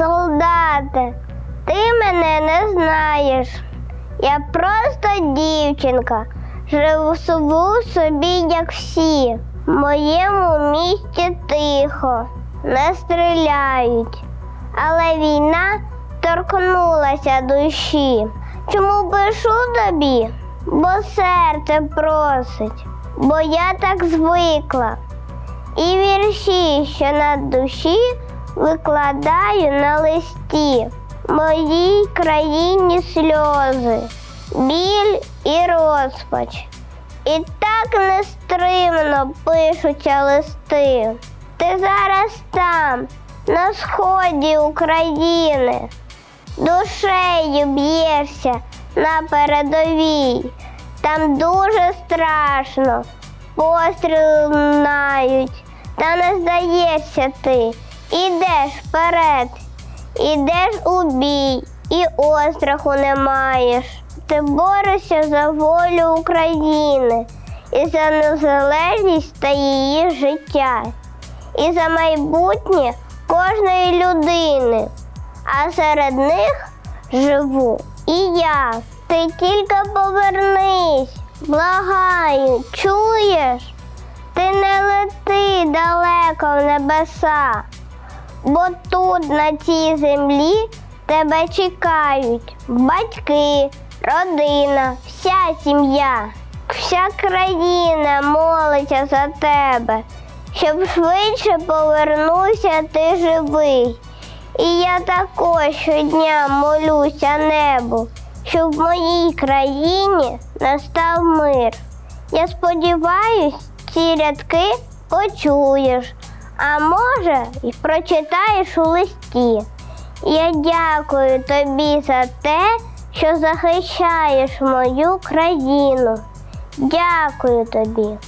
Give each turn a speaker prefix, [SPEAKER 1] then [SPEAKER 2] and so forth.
[SPEAKER 1] Солдате, ти мене не знаєш. Я просто дівчинка, живу собі, як всі. В моєму місті тихо, не стріляють, але війна торкнулася душі. Чому пишу тобі? Бо серце просить, бо я так звикла. І вірші, що на душі викладаю на листі. Моїй країні сльози, біль і розпач. І так нестримно пишуться листи. Ти зараз там, на сході України, душею б'єшся на передовій. Там дуже страшно, постріли лунають, та не здаєшся ти. Ідеш вперед, ідеш у бій, і остраху не маєш. Ти борешся за волю України і за незалежність та її життя, і за майбутнє кожної людини. А серед них живу і я. Ти тільки повернись, благаю, чуєш? Ти не лети далеко в небеса, бо тут, на цій землі, тебе чекають батьки, родина, вся сім'я, вся країна молиться за тебе, щоб швидше повернувся ти живий. І я також щодня молюся небу, щоб в моїй країні настав мир. Я сподіваюсь, ці рядки почуєш, а може, і прочитаєш у листі. Я дякую тобі за те, що захищаєш мою країну. Дякую тобі.